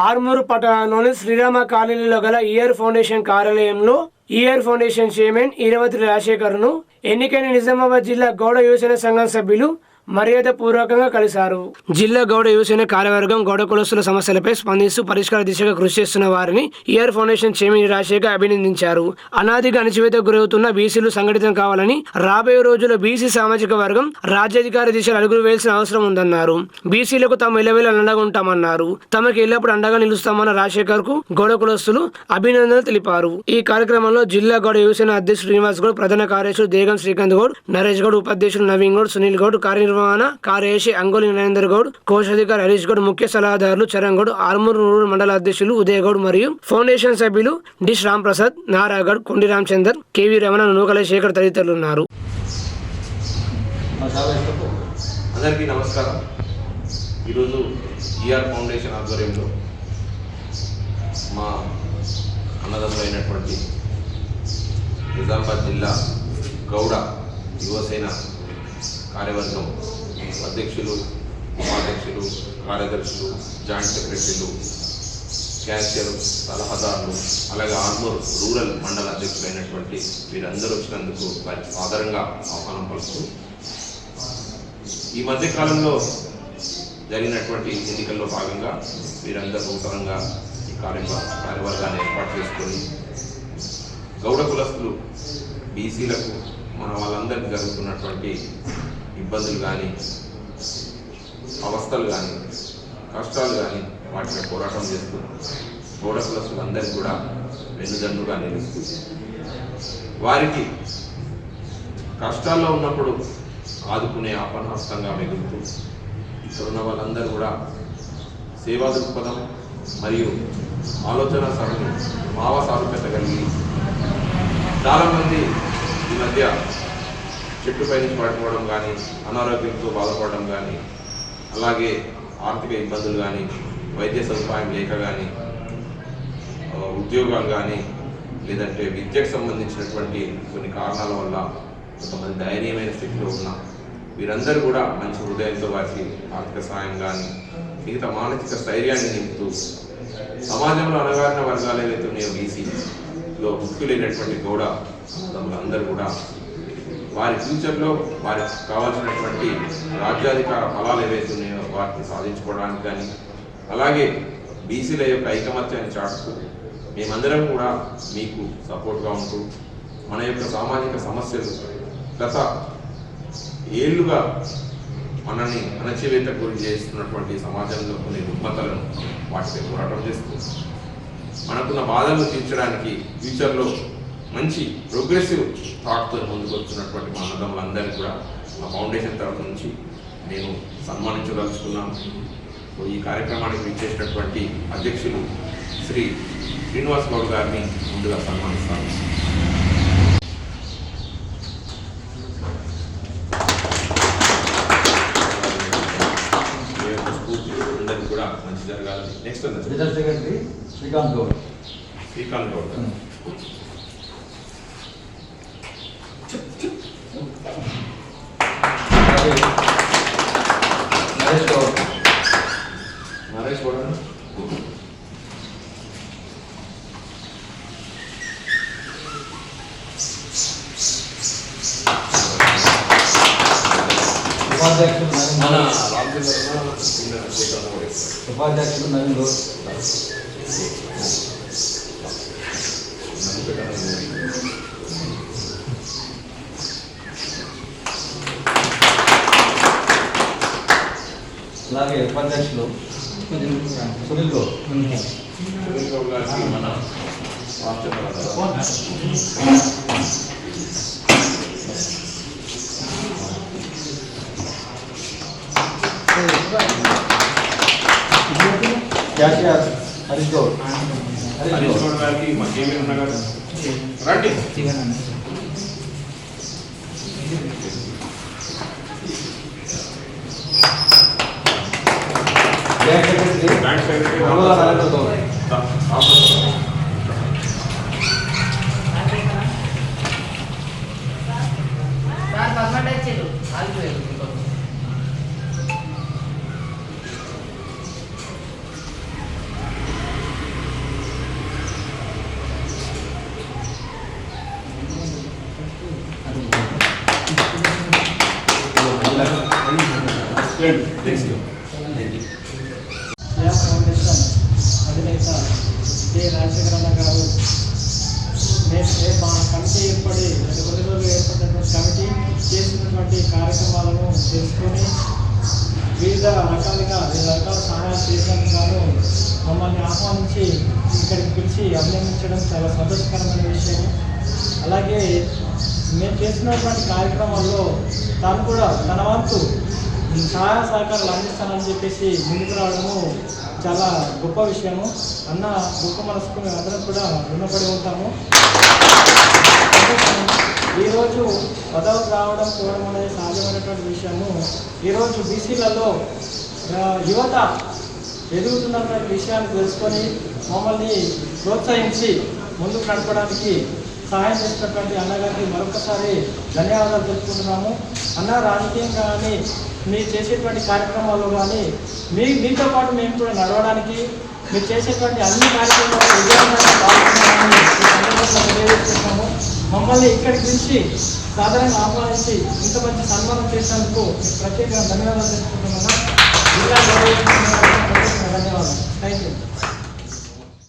ఆర్మూరు పట్టణంలోని శ్రీరామ కాలనీలో గల ఇయర్ ఫౌండేషన్ కార్యాలయంలో ఇయర్ ఫౌండేషన్ చైర్మన్ ఈరవతి రాజశేఖర్ను ఎన్నికైన నిజామాబాద్ జిల్లా గౌడ యువజన సంఘం సభ్యులు మర్యాద పూర్వకంగా కలిశారు. జిల్లా గౌడ యువసేన కార్యవర్గం గౌడ కులస్తుల సమస్యలపై స్పందిస్తూ పరిష్కార దిశగా కృషి చేస్తున్న వారిని ఇయర్ ఫౌండేషన్ చైర్మన్ రాజశేఖర్ అభినందించారు. అనాదిగా అణచివేతకు గురవుతున్న బీసీలు సంఘటితం కావాలని రాబోయే రోజుల్లో బీసీ సామాజిక వర్గం రాజ్యాధికార దిశలు అడుగులు వేయాల్సిన అవసరం ఉందన్నారు. బీసీలకు తాము ఇలవేళ అండగా ఉంటామన్నారు. తమకు ఎల్లప్పుడు అండగా నిలుస్తామన్న రాజశేఖర్కు గౌడ కులస్తులు అభినందనలు తెలిపారు. ఈ కార్యక్రమంలో జిల్లా గౌడ యువసేన అధ్యక్షుడు శ్రీనివాస్ గౌడ్ ప్రధాన కార్యదర్శులు దేగం శ్రీకాంత్ గౌడ్ నరేష్ గౌడ్ ఉపాధ్యక్షులు నవీన్ గౌడ్ సునీల్ గౌడ్ కార్యనిర్వహణ కార్యదర్శి అంగోలి నరేందర్ గౌడ్ కోశాధికారి హరీష్ గౌడ్ ముఖ్య సలహాదారులు చరణ్ గౌడ్ ఆర్మూరు రూరల్ మండల అధ్యక్షులు ఉదయ్ గౌడ్ మరియు ఫౌండేషన్ సభ్యులు డిష్ రామ్ ప్రసాద్ నారాగఢ్ కొండి రామచందర్ కేవీ రమణ నూకల శేఖర్ తదితరులు ఉన్నారు. అందరికీ నమస్కారం. ఈరోజు ఈఆర్ ఫౌండేషన్ ఆధ్వర్యంలో మా అన్నదమ్ములు అయినటువంటి నిజామాబాద్ జిల్లా గౌడ యువసేన కార్యవర్గం అధ్యక్షులు ఉపాధ్యక్షులు కార్యదర్శులు జాయింట్ సెక్రటరీలు క్యాషియర్ సలహాదారులు అలాగే ఆర్మూర్ రూరల్ మండల అధ్యక్షులైనటువంటి వీరందరూ వచ్చినందుకు వారికి ఆధారంగా ఆహ్వానం పలుకుతూ ఈ మధ్య కాలంలో జరిగినటువంటి ఎన్నికల్లో భాగంగా వీరందరూ నూతనంగా ఈ కార్య కార్యవర్గాన్ని ఏర్పాటు చేసుకొని గౌడ కులస్తులు బీసీలకు మన వాళ్ళందరికీ జరుగుతున్నటువంటి ఇబ్బందులు కానీ అవస్థలు కానీ కష్టాలు కానీ వాటిని పోరాటం చేస్తూ గౌడ కులస్తులందరికీ కూడా వెన్నుదన్నుగా నిలుస్తూ వారికి కష్టాల్లో ఉన్నప్పుడు ఆదుకునే ఆపన్హస్తంగా మిగులుతూ ఇక్కడ ఉన్న వాళ్ళందరూ కూడా సేవా దృక్పథం మరియు ఆలోచన సరళి భావ సారూప్యత కలిగి చాలామంది ఈ మధ్య చెట్టుపై నుంచి పడిపోవడం కానీ అనారోగ్యంతో బాధపడడం కానీ అలాగే ఆర్థిక ఇబ్బందులు కానీ వైద్య సదుపాయం లేక కానీ ఉద్యోగాలు కానీ లేదంటే విద్యకు సంబంధించినటువంటి కొన్ని కారణాల వల్ల కొంతమంది దయనీయమైన స్థితిలో ఉన్న వీరందరూ కూడా మంచి హృదయంతో వారికి ఆర్థిక సాయం కానీ మిగతా మానసిక స్థైర్యాన్ని నింపుతూ సమాజంలో అణగారిన వర్గాలు ఏవైతే ఉన్నాయో బీసీలో ముఖ్యులైనటువంటి గౌడ అందరూ కూడా వారి ఫ్యూచర్లో వారికి కావాల్సినటువంటి రాజ్యాధికార ఫలాలు ఏవైతే ఉన్నాయో వాటిని సాధించుకోవడానికి కానీ అలాగే బీసీల యొక్క ఐకమత్యాన్ని చాటుతూ మేమందరం కూడా మీకు సపోర్ట్గా ఉంటూ మన యొక్క సామాజిక సమస్యలు గత ఏళ్ళుగా మనల్ని అణచివేత గురి చేస్తున్నటువంటి సమాజంలో కొన్ని రుగ్మతలను వాటిపై పోరాటం చేస్తూ మనకున్న బాధలు తీర్చడానికి ఫ్యూచర్లో మంచి ప్రోగ్రెసివ్ థాట్తో ముందుకు వస్తున్నటువంటి మా అన్నదమ్ములందరినీ కూడా మా ఫౌండేషన్ తరఫు నుంచి నేను సన్మానించదలుచుకున్నాను. ఈ కార్యక్రమానికి విచ్చేసినటువంటి అధ్యక్షులు శ్రీ శ్రీనివాస్ గౌడ్ గారిని ముందుగా సన్మానిస్తాను. కూడా మంచి జరగాలని నెక్స్ట్ శ్రీకాంత్ గౌడ్. శ్రీకాంత్ గౌడ్ గారు అలాగే నరేష్ గౌడ్ నరేష్ గౌడ్ గారు ఉపాధ్యక్షులు నవీన్ మన గౌడ్ రామచంద్ర శ్రీకాంత్ గౌడ్ గారు ఉపాధ్యక్షులు నవీన్ గౌడ్ అలాగే ఉపాధ్యక్షులు సునీల్ గౌడ్ సునీల్ గౌడ్ గారికి మన రామచంద్ర క్యాషియర్ హరీష్ గౌడ్. హరీష్ హరీష్ గౌడ్ గౌడ్ గారికి మా కేవీ ఉన్న గారు రండి. Bank secretary bank secretary Ramdas Narendra Goud sir పద్మట ఇచ్చారు ఆగిపోయారు Thank you. వీళ్ళంతా సహాయం చేసిన సహాయాలు మమ్మల్ని ఆహ్వానించి ఇక్కడికి పిలిచి అభినందించడం చాలా సంతోషకరమైన విషయం అలాగే మేము చేసినటువంటి కార్యక్రమాల్లో తాను కూడా తన వంతు సహాయ సహకారాలు అందిస్తానని చెప్పేసి ముందుకు రావడము చాలా గొప్ప విషయము. అన్న గొప్ప మనసుకు మేము అందరం కూడా రుణపడి ఉంటాము. ఈరోజు పదవి రావడం పోవడం అనేది సాధ్యమైనటువంటి విషయము. ఈరోజు బీసీలలో యువత ఎదుగుతున్న విషయాన్ని తెలుసుకొని మమ్మల్ని ప్రోత్సహించి ముందుకు నడపడానికి సహాయం చేసినటువంటి అన్నగారికి మరొకసారి ధన్యవాదాలు తెలుపుకుంటున్నాము. అన్న రాజకీయం కానీ మీరు చేసేటువంటి కార్యక్రమాల్లో కానీ మీ మీతో పాటు మేము కూడా నడవడానికి మీరు చేసేటువంటి అన్ని కార్యక్రమాలు విజయవంతంగా మమ్మల్ని ఇక్కడికి పిలిచి సాధారణంగా ఆహ్వానించి ఇంత మంచి సన్మానం చేసినందుకు ప్రత్యేకంగా ధన్యవాదాలు తెలుసుకుంటున్నాను జిల్లా గౌరవ ధన్యవాదాలు థ్యాంక్ యూ